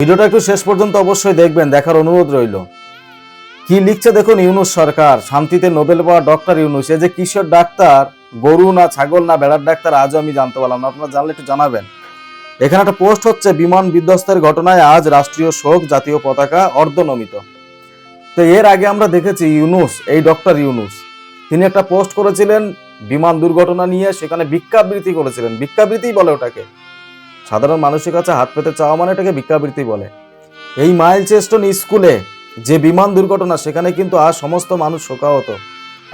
ভিডিওটা একটু শেষ পর্যন্ত অবশ্যই দেখবেন, দেখার অনুরোধ রইল। কি লিখছে দেখুন ইউনুস সরকার, শান্তিতে নোবেল পাওয়া ডক্টর ইউনুস। এই যে কিশোর ডাক্তার, গরু না ছাগল না বেড়ার ডাক্তার, আজও আমি জানতে পারলাম আপনারা জানলে একটু জানাবেন। এখানে একটা পোস্ট হচ্ছে, বিমান বিধ্বস্তের ঘটনায় আজ রাষ্ট্রীয় শোক জাতীয় পতাকা অর্ধনমিত। তো এর আগে আমরা দেখেছি ইউনুস, এই ডক্টর ইউনুস। তিনি একটা পোস্ট করেছিলেন বিমান দুর্ঘটনা নিয়ে, সেখানে ভিক্ষাবৃত্তি করেছিলেন। ভিক্ষাবৃত্তি বলে ওটাকে। সাধারণ মানুষের কাছে হাত পেতে চাওয়া মানে এটাকে ভিক্ষাবৃত্তি বলে। এই মাইল চেস্টন স্কুলে যে বিমান দুর্ঘটনা, সেখানে কিন্তু আজ সমস্ত মানুষ শোকাহত।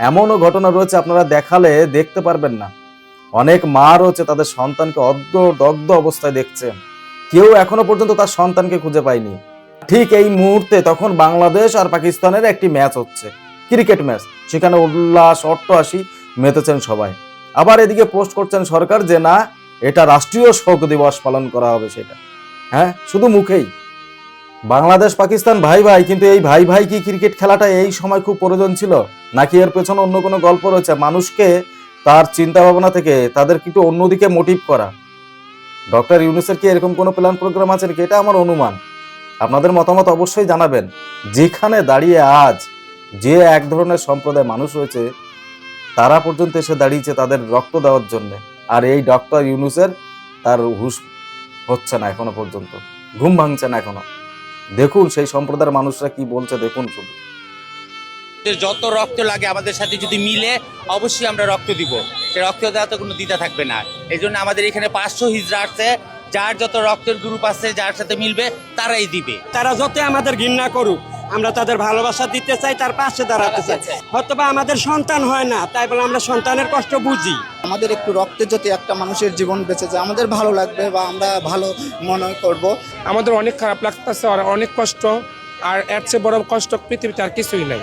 এমনও ঘটনা রয়েছে, আপনারা দেখালে দেখতে পারবেন না। অনেক মা রয়েছে, তাদের সন্তানকে অর্ধ দগ্ধ অবস্থায় দেখছেন কেউ এখনও পর্যন্ত তার সন্তানকে খুঁজে পায়নি। ঠিক এই মুহূর্তে তখন বাংলাদেশ আর পাকিস্তানের একটি ম্যাচ হচ্ছে, ক্রিকেট ম্যাচ। সেখানে উল্লাস, অট্টহাসি মেতেছেন সবাই। আবার এদিকে পোস্ট করছেন সরকার যে না এটা রাষ্ট্রীয় শোক দিবস পালন করা হবে সেটা। হ্যাঁ শুধু মুখেই। বাংলাদেশ, পাকিস্তান, ভাই ভাই, কিন্তু এই ভাই ভাই কি ক্রিকেট খেলাটা এই সময় খুব প্রয়োজন ছিল? নাকি এর পেছনে অন্য কোনো গল্প রয়েছে? মানুষকে তার চিন্তা ভাবনা থেকে তাদের একটু অন্যদিকে মোটিভ করা। ডক্টর ইউনুসের কি এরকম কোনো প্ল্যান প্রোগ্রাম আছে নাকি? এটা আমার অনুমান। আপনাদের মতামত অবশ্যই জানাবেন। যেখানে দাঁড়িয়ে আজ যে এক ধরনের সম্প্রদায় মানুষ রয়েছে, তারা পর্যন্ত এসে দাঁড়িয়েছে তাদের রক্ত দেওয়ার জন্য। আর এই ডক্টর ইউনুসের তার হুশ হচ্ছে না এখনও পর্যন্ত। ঘুম ভাঙছে না এখনও। দেখুন সেই সম্প্রদায়ের মানুষরা কি বলছে দেখুন শুধু। যত রক্ত লাগে আমাদের সাথে যদি মিলে অবশ্যই আমরা রক্ত দিব। সে রক্ত দেওয়া তো কোনো দ্বিধা থাকবে না। এই জন্য আমাদের এখানে পাঁচশো হিজড়া আসছে যার যত রক্তের গ্রুপ আছে যার সাথে মিলবে তারাই দিবে। তারা যতই আমাদের ঘৃণা করুক আমরা তাদের ভালোবাসা দিতে চাই তার পাশে দাঁড়াতে চাই। হয়তো বা আমাদের সন্তান হয় না তাই বলে আমরা সন্তানের কষ্ট বুঝি। আমাদের একটু রক্তে যদি একটা মানুষের জীবন বেঁচে যায় আমাদের ভালো লাগবে বা আমরা ভালো মনে করব। আমাদের অনেক খারাপ লাগতেছে আর অনেক কষ্ট আর এর চেয়ে বড় কষ্ট পৃথিবীতে আর কিছুই নাই।